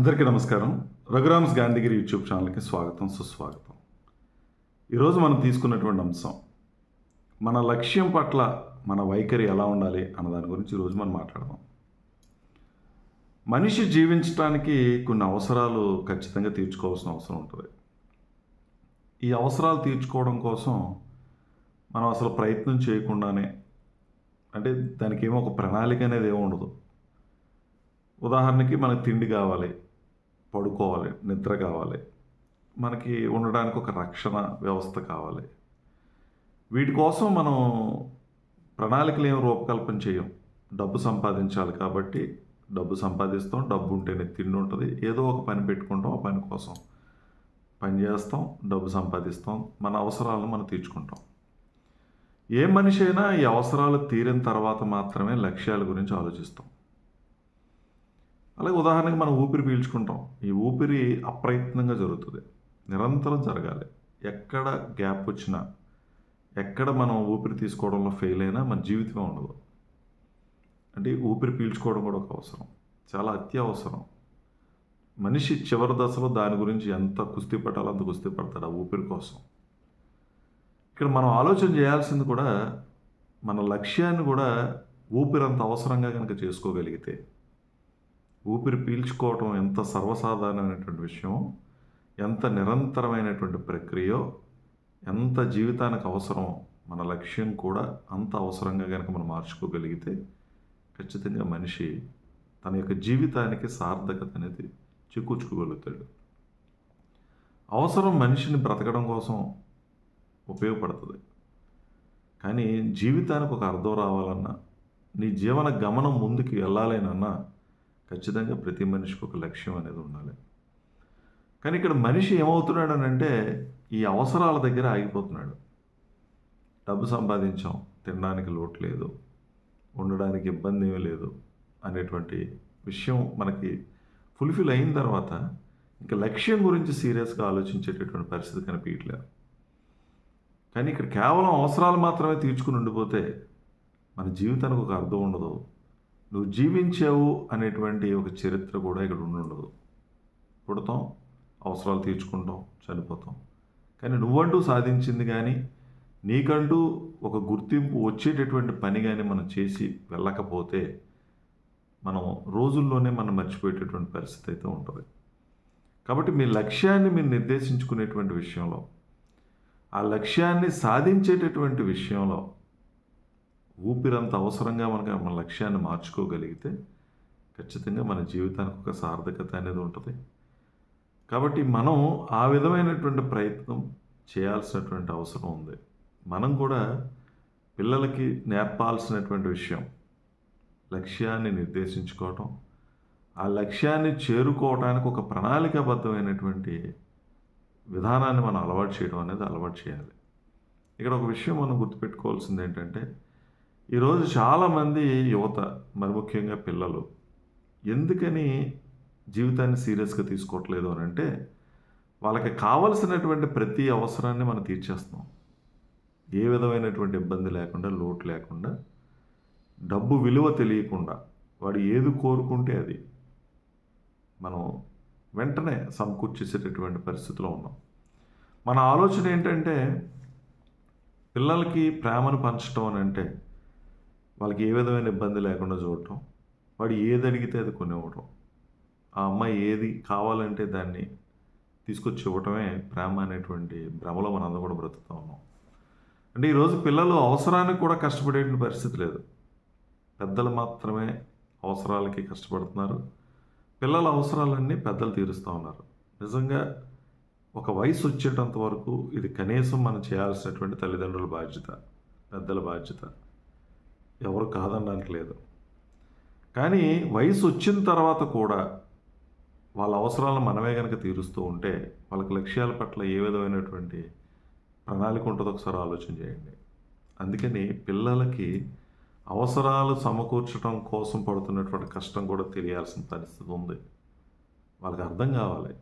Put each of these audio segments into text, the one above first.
అందరికీ నమస్కారం. రఘురామ్స్ గాంధీగిరి యూట్యూబ్ ఛానల్కి స్వాగతం సుస్వాగతం. ఈరోజు మనం తీసుకున్నటువంటి అంశం మన లక్ష్యం పట్ల మన వైఖరి ఎలా ఉండాలి అన్న దాని గురించి ఈరోజు మనం మాట్లాడదాం. మనిషి జీవించడానికి కొన్ని అవసరాలు ఖచ్చితంగా తీర్చుకోవాల్సిన అవసరం ఉంటుంది. ఈ అవసరాలు తీర్చుకోవడం కోసం మనం అసలు ప్రయత్నం చేయకుండానే అంటే దానికి ఏమో ఒక ప్రణాళిక అనేది ఏమి ఉండదు. ఉదాహరణకి మనకు తిండి కావాలి పడుకోవాలి నిద్ర కావాలి. మనకి ఉండడానికి ఒక రక్షణ వ్యవస్థ కావాలి. వీటి కోసం మనం ప్రణాళికలు ఏం రూపకల్పన చేయం? డబ్బు సంపాదించాలి కాబట్టి డబ్బు సంపాదిస్తాం డబ్బు ఉంటేనే తిండి ఉంటుంది. ఏదో ఒక పని పెట్టుకుంటాం ఆ పని కోసం. పని చేస్తాం డబ్బు సంపాదిస్తాం మన అవసరాలను మనం తీర్చుకుంటాం. ఏ మనిషి అయినా ఈ అవసరాలు తీరిన తర్వాత మాత్రమే లక్ష్యాల గురించి ఆలోచిస్తాం. అలాగే ఉదాహరణకి మనం ఊపిరి పీల్చుకుంటాం. ఈ ఊపిరి అప్రయత్నంగా జరుగుతుంది. నిరంతరం జరగాలి. ఎక్కడ గ్యాప్ వచ్చినా ఎక్కడ మనం ఊపిరి తీసుకోవడంలో ఫెయిల్ అయినా మన జీవితమే ఉండదు. అంటే ఊపిరి పీల్చుకోవడం కూడా ఒక అవసరం. చాలా అత్యవసరం. మనిషి చివరి దశలో దాని గురించి ఎంత కుస్తీ పట్టాలో అంత కుస్తీ పడతాడు ఆ ఊపిరి కోసం. ఇక్కడ మనం ఆలోచన చేయాల్సింది కూడా మన లక్ష్యాన్ని కూడా ఊపిరి అంత అవసరంగా కనుక చేసుకోగలిగితే ఊపిరి పీల్చుకోవటం ఎంత సర్వసాధారణమైనటువంటి విషయం ఎంత నిరంతరమైనటువంటి ప్రక్రియో ఎంత జీవితానికి అవసరం మన లక్ష్యం కూడా అంత అవసరంగా కనుక మనం మార్చుకోగలిగితే ఖచ్చితంగా మనిషి తన యొక్క జీవితానికి సార్థకత అనేది చిక్కుచుకోగలుగుతాడు అవసరం మనిషిని బ్రతకడం కోసం ఉపయోగపడుతుంది. కానీ జీవితానికి ఒక అర్థం రావాలన్నా నీ జీవన గమనం ముందుకు వెళ్ళాలేనన్నా ఖచ్చితంగా ప్రతి మనిషికి ఒక లక్ష్యం అనేది ఉండాలి. కానీ ఇక్కడ మనిషి ఏమవుతున్నాడు అని అంటే ఈ అవసరాల దగ్గర ఆగిపోతున్నాడు. డబ్బు సంపాదించాం తినడానికి లోటు లేదు ఉండడానికి ఇబ్బంది ఏమీ లేదు అనేటువంటి విషయం మనకి ఫుల్ఫిల్ అయిన తర్వాత ఇంకా లక్ష్యం గురించి సీరియస్గా ఆలోచించేటటువంటి పరిస్థితి కనిపించట్లేదు కానీ ఇక్కడ కేవలం అవసరాలు మాత్రమే తీర్చుకుని ఉండిపోతే మన జీవితానికి ఒక అర్థం ఉండదు. నువ్వు జీవించావు అనేటువంటి ఒక చరిత్ర కూడా ఇక్కడ ఉండదు. పుడతాం అవసరాలు తీర్చుకుంటాం చనిపోతాం. కానీ నువ్వంటూ సాధించింది కానీ నీకంటూ ఒక గుర్తింపు వచ్చేటటువంటి పని కానీ మనం చేసి వెళ్ళకపోతే మనం రోజుల్లోనే మనం మర్చిపోయేటటువంటి పరిస్థితి అయితే ఉంటుంది. కాబట్టి మీ లక్ష్యాన్ని మీరు నిర్దేశించుకునేటువంటి విషయంలో ఆ లక్ష్యాన్ని సాధించేటటువంటి విషయంలో ఊపిరంత అవసరంగా మనకు మన లక్ష్యాన్ని మార్చుకోగలిగితే ఖచ్చితంగా మన జీవితానికి ఒక సార్థకత అనేది ఉంటుంది. కాబట్టి మనం ఆ విధమైనటువంటి ప్రయత్నం చేయాల్సినటువంటి అవసరం ఉంది. మనం కూడా పిల్లలకి నేర్పాల్సినటువంటి విషయం లక్ష్యాన్ని నిర్దేశించుకోవటం ఆ లక్ష్యాన్ని చేరుకోవడానికి ఒక ప్రణాళికాబద్ధమైనటువంటి విధానాన్ని మనం అలవాటు చేయడం అనేది అలవాటు చేయాలి. ఇక్కడ ఒక విషయం మనం గుర్తుపెట్టుకోవాల్సింది ఏంటంటే ఈరోజు చాలామంది యువత మరి ముఖ్యంగా పిల్లలు ఎందుకని జీవితాన్ని సీరియస్గా తీసుకోవట్లేదు అని అంటే వాళ్ళకి కావలసినటువంటి ప్రతి అవసరాన్ని మనం తీర్చేస్తున్నాం. ఏ విధమైనటువంటి ఇబ్బంది లేకుండా లోటు లేకుండా డబ్బు విలువ తెలియకుండా వాడు ఏది కోరుకుంటే అది మనం వెంటనే సమకూర్చేసేటటువంటి పరిస్థితిలో ఉన్నాం. మన ఆలోచన ఏంటంటే పిల్లలకి ప్రేమను పంచడం అని అంటే వాళ్ళకి ఏ విధమైన ఇబ్బంది లేకుండా చూడటం వాడు ఏది అడిగితే అది కొనివ్వటం. ఆ అమ్మాయి ఏది కావాలంటే దాన్ని తీసుకొచ్చి ఇవ్వటమే ప్రేమ అనేటువంటి భ్రమలో మనం కూడా బ్రతుకుతూ ఉన్నాం. అంటే ఈరోజు పిల్లలు అవసరానికి కూడా కష్టపడే పరిస్థితి లేదు. పెద్దలు మాత్రమే అవసరాలకి కష్టపడుతున్నారు. పిల్లల అవసరాలన్నీ పెద్దలు తీరుస్తూ ఉన్నారు. నిజంగా ఒక వయసు వచ్చేటంత వరకు ఇది కనీసం మనం చేయాల్సినటువంటి తల్లిదండ్రుల బాధ్యత పెద్దల బాధ్యత. ఎవరు కాదనడానికి లేదు. కానీ వయసు వచ్చిన తర్వాత కూడా వాళ్ళ అవసరాలను మనమే కనుక తీరుస్తూ ఉంటే వాళ్ళకి లక్ష్యాల పట్ల ఏ విధమైనటువంటి ప్రణాళిక ఉంటుందో ఒకసారి ఆలోచన చేయండి. అందుకని పిల్లలకి అవసరాలు సమకూర్చడం కోసం పడుతున్నటువంటి కష్టం కూడా తెలియాల్సిన పరిస్థితి ఉంది. వాళ్ళకి అర్థం కావాలి.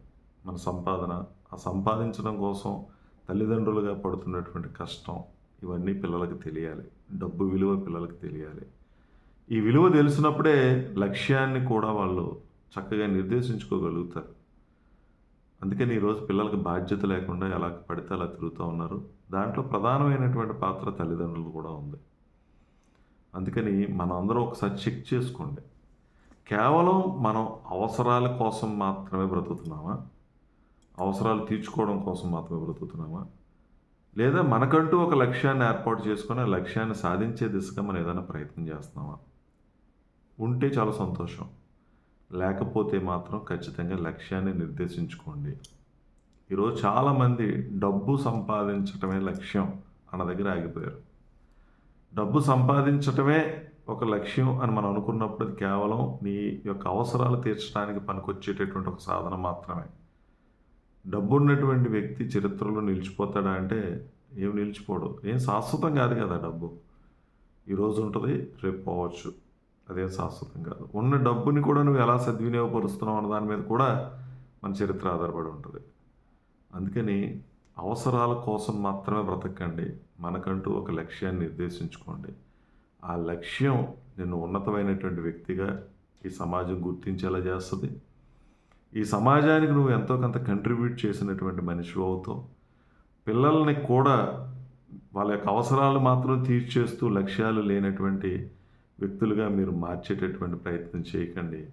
మన సంపాదన ఆ సంపాదించడం కోసం తల్లిదండ్రులుగా పడుతున్నటువంటి కష్టం ఇవన్నీ పిల్లలకు తెలియాలి. డబ్బు విలువ పిల్లలకు తెలియాలి. ఈ విలువ తెలిసినప్పుడే లక్ష్యాన్ని కూడా వాళ్ళు చక్కగా నిర్దేశించుకోగలుగుతారు. అందుకని ఈరోజు పిల్లలకి బాధ్యత లేకుండా ఎలా పడితే అలా తిరుగుతూ ఉన్నారు. దాంట్లో ప్రధానమైనటువంటి పాత్ర తల్లిదండ్రులు కూడా ఉంది. అందుకని మనందరం ఒకసారి చెక్ చేసుకోండి. కేవలం మనం అవసరాల కోసం మాత్రమే బ్రతుకుతున్నామా? అవసరాలు తీర్చుకోవడం కోసం మాత్రమే బ్రతుకుతున్నామా? లేదా మనకంటూ ఒక లక్ష్యాన్ని ఏర్పాటు చేసుకొని ఆ లక్ష్యాన్ని సాధించే దిశగా మనం ఏదైనా ప్రయత్నం చేస్తున్నామా? ఉంటే చాలా సంతోషం. లేకపోతే మాత్రం ఖచ్చితంగా లక్ష్యాన్ని నిర్దేశించుకోండి. ఈరోజు చాలామంది డబ్బు సంపాదించటమే లక్ష్యం అన్న దగ్గర ఆగిపోయారు. డబ్బు సంపాదించటమే ఒక లక్ష్యం అని మనం అనుకున్నప్పుడు అది కేవలం నీ యొక్క అవసరాలు తీర్చడానికి పనికొచ్చేటటువంటి ఒక సాధన మాత్రమే. డబ్బు ఉన్నటువంటి వ్యక్తి చరిత్రలో నిలిచిపోతాడా అంటే ఏం నిలిచిపోడు. ఏం శాశ్వతం కాదు కదా డబ్బు. ఈరోజు ఉంటుంది రేపు పోవచ్చు. అదేం శాశ్వతం కాదు. ఉన్న డబ్బుని కూడా నువ్వు ఎలా సద్వినియోగపరుస్తున్నావు అన్న దాని మీద కూడా మన చరిత్ర ఆధారపడి ఉంటుంది. అందుకని అవసరాల కోసం మాత్రమే బ్రతకండి. మనకంటూ ఒక లక్ష్యాన్ని నిర్దేశించుకోండి. ఆ లక్ష్యం నిన్ను ఉన్నతమైనటువంటి వ్యక్తిగా ఈ సమాజం గుర్తించేలా చేస్తుంది. ఈ సమాజానికి నువ్వు ఎంతో కొంత కంట్రిబ్యూట్ చేసినటువంటి మనిషి అవుతావు. పిల్లల్ని కూడా వాళ్ళ యొక్క అవసరాలు మాత్రం తీర్చేస్తూ లక్ష్యాలు లేనటువంటి వ్యక్తులుగా మీరు మార్చేటటువంటి ప్రయత్నం చేయకండి.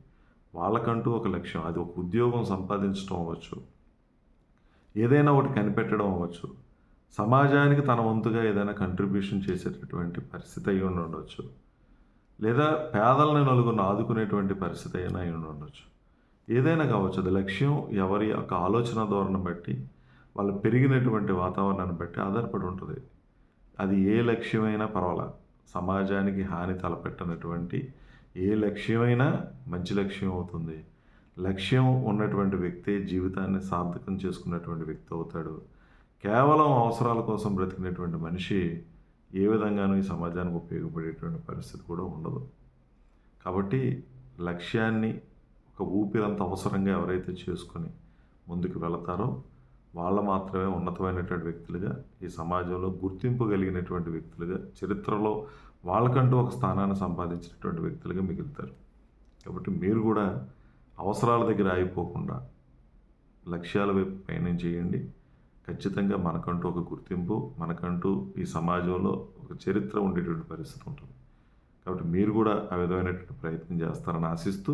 వాళ్ళకంటూ ఒక లక్ష్యం అది ఒక ఉద్యోగం సంపాదించడం అవ్వచ్చు. ఏదైనా ఒకటి కనిపెట్టడం అవ్వచ్చు. సమాజానికి తన వంతుగా ఏదైనా కంట్రిబ్యూషన్ చేసేటటువంటి పరిస్థితి అయి ఉండొచ్చు లేదా పేదలని నలుగురిని ఆదుకునేటువంటి పరిస్థితి అయినా అయి ఉండొచ్చు ఏదైనా కావచ్చు అది లక్ష్యం ఎవరి యొక్క ఆలోచన ధోరణి బట్టి వాళ్ళు పెరిగినటువంటి వాతావరణాన్ని బట్టి ఆధారపడి ఉంటుంది. అది ఏ లక్ష్యమైనా పర్వాలా. సమాజానికి హాని తలపెట్టనటువంటి ఏ లక్ష్యమైనా మంచి లక్ష్యం అవుతుంది. లక్ష్యం ఉన్నటువంటి వ్యక్తే జీవితాన్ని సార్థకం చేసుకున్నటువంటి వ్యక్తి అవుతాడు. కేవలం అవసరాల కోసం బ్రతికినటువంటి మనిషి ఏ విధంగానూ ఈ సమాజానికి ఉపయోగపడేటువంటి పరిస్థితి కూడా ఉండదు. కాబట్టి లక్ష్యాన్ని ఒక ఊపిరంత అవసరంగా ఎవరైతే చేసుకొని ముందుకు వెళతారో వాళ్ళ మాత్రమే ఉన్నతమైనటువంటి వ్యక్తులుగా ఈ సమాజంలో గుర్తింపు కలిగినటువంటి వ్యక్తులుగా చరిత్రలో వాళ్ళకంటూ ఒక స్థానాన్ని సంపాదించినటువంటి వ్యక్తులుగా మిగులుతారు. కాబట్టి మీరు కూడా అవసరాల దగ్గర ఆగిపోకుండా లక్ష్యాల వైపు పయనం చేయండి. ఖచ్చితంగా మనకంటూ ఒక గుర్తింపు మనకంటూ ఈ సమాజంలో ఒక చరిత్ర ఉండేటువంటి పరిస్థితి ఉంటుంది. కాబట్టి మీరు కూడా ఆ విధమైనటువంటి ప్రయత్నం చేస్తారని ఆశిస్తూ